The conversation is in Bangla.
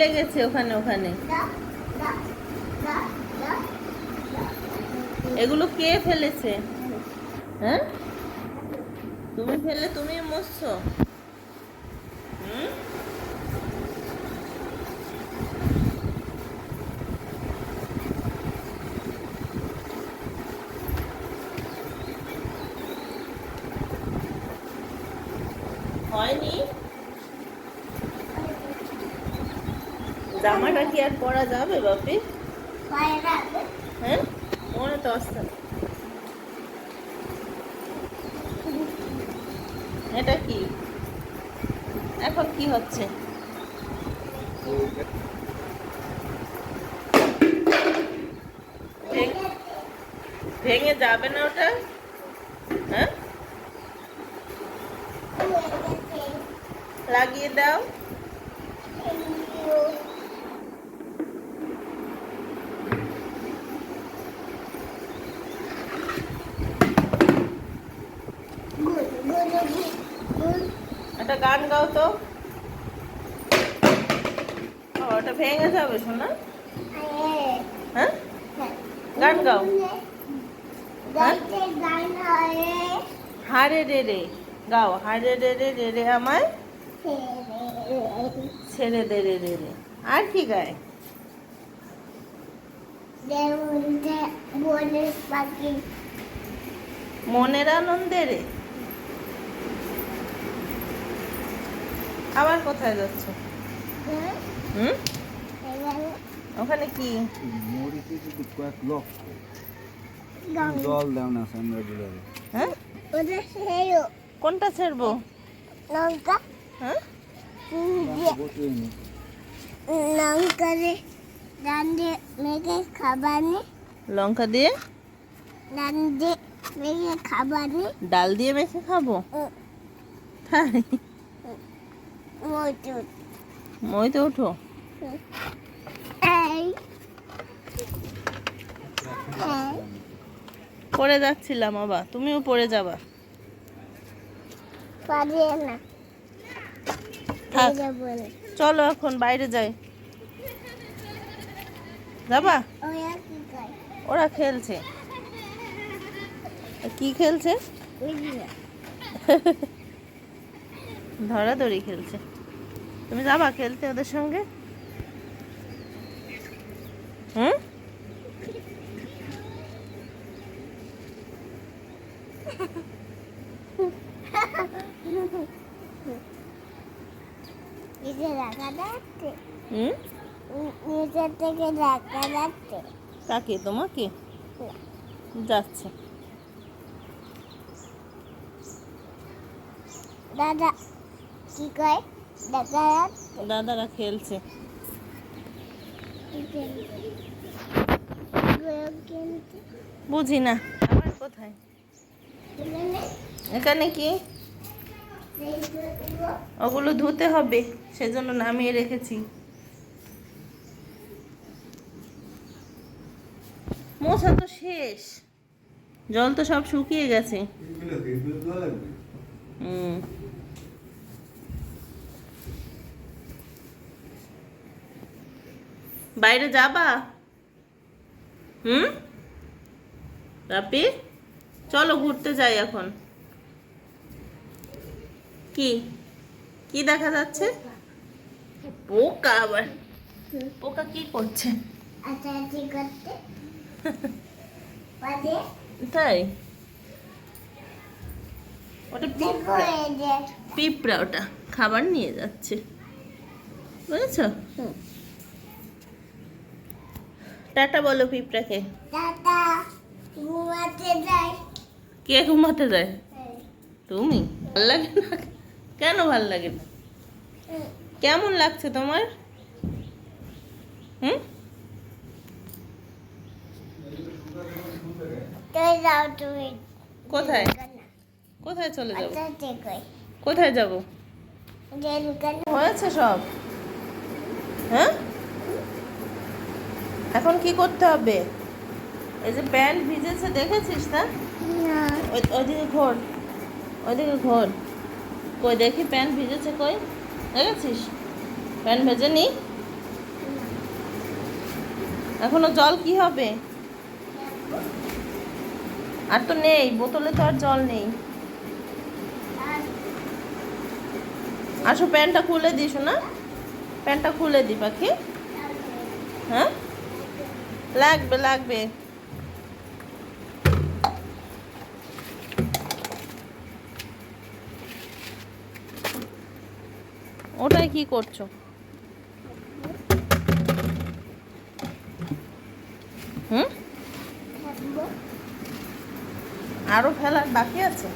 লেগেছে ওখানে ওখানে। এগুলো কে ফেলেছে? হ্যাঁ? তুমি ফেলে তুমি মরছো। হুম? হয়নি? জামাটা কি আর পরা যাবে বাপি? হ্যাঁ? মনে তো আসছে। না। এটা কি? এখন কি হচ্ছে? ভেঙে যাবে না ওটা? হ্যাঁ? লাগিয়ে দাও। গান গাও তো। ওটা ভেঙে যাবে শোনা হ্যাঁ? গান গাও। হারে রে রে গাও। হারে রে রে রে রে আমায়। ছেড়ে দে রে রে রে। আর কি গায়? মনের আনন্দে রে। আবার কোথায় যাচ্ছ? হুম? ওখানে কি? মরিচে যদি কয়েক লক্ষ জল দাও না সামনে দিলে হ্যাঁ? ওটা কোনটা ছেড়বো? লঙ্কা। হ্যাঁ? লঙ্কা দিয়ে ডান দিয়ে মেখে খাবার নি। লঙ্কা দিয়ে? ডান দিয়ে খাবার নি। ডাল দিয়ে মেখে খাব? তাই মইতে উঠো। এই। এই। পড়ে যাচ্ছিলাম বাবা তুমিও পড়ে যাবা। থাক। চলো এখন বাইরে যাই। যাবা? ওরা খেলছে। কি খেলছে? ধরাধরি খেলছে। তুমি যাবা খেলতে ওদের সঙ্গে? হুম? কাকে? তোমাকে? যাচ্ছে। দাদা কি কয়? যাচ্ছে দাদারা খেলছে। বুঝি না আবার কোথায়? এখানে কি? ওগুলো ধুতে হবে সেজন্য নামিয়ে রেখেছি। মোছা তো শেষ। জল তো সব শুকিয়ে গেছে। হুম। বাইরে যাবা? হুম? রাপি? চলো ঘুরতে যাই এখন। কি? কি দেখা যাচ্ছে? পোকা আবার। পোকা কি করছে? আচ্ছা তাই? ওটা পিঁপড়া। পিঁপড়া ওটা। খাবার নিয়ে যাচ্ছে। বুঝেছ? টাটা বলো পিঁপড়াকে। দাদা ঘুমাতে যাই। কে ঘুমাতে যায়? তুমি? ভালো লাগে না? কেন ভালো লাগে না? কেমন লাগছে তোমার? হুম? তুই যাও তুমি। কোথায়? কোথায় চলে যাব? আচ্ছা হয় কোথায় যাব? হয়েছে সব? হ্যাঁ? এখন কি করতে হবে? এই যে প্যান্ট ভিজেছে দেখেছিস না? ওইদিকে ঘোর ওইদিকে ঘোর। কই দেখি প্যান্ট ভিজেছে কই? দেখেছিস? প্যান্ট ভেজে নি এখনও জল কি হবে? আর তো নেই বোতলে তো আর জল নেই। আসো প্যান্টটা খুলে দিস না প্যান্টটা খুলে দি পাখি। হ্যাঁ? লাগবে লাগবে। ওটাই কি করছ? হুম? আরও ফেলার বাকি আছে?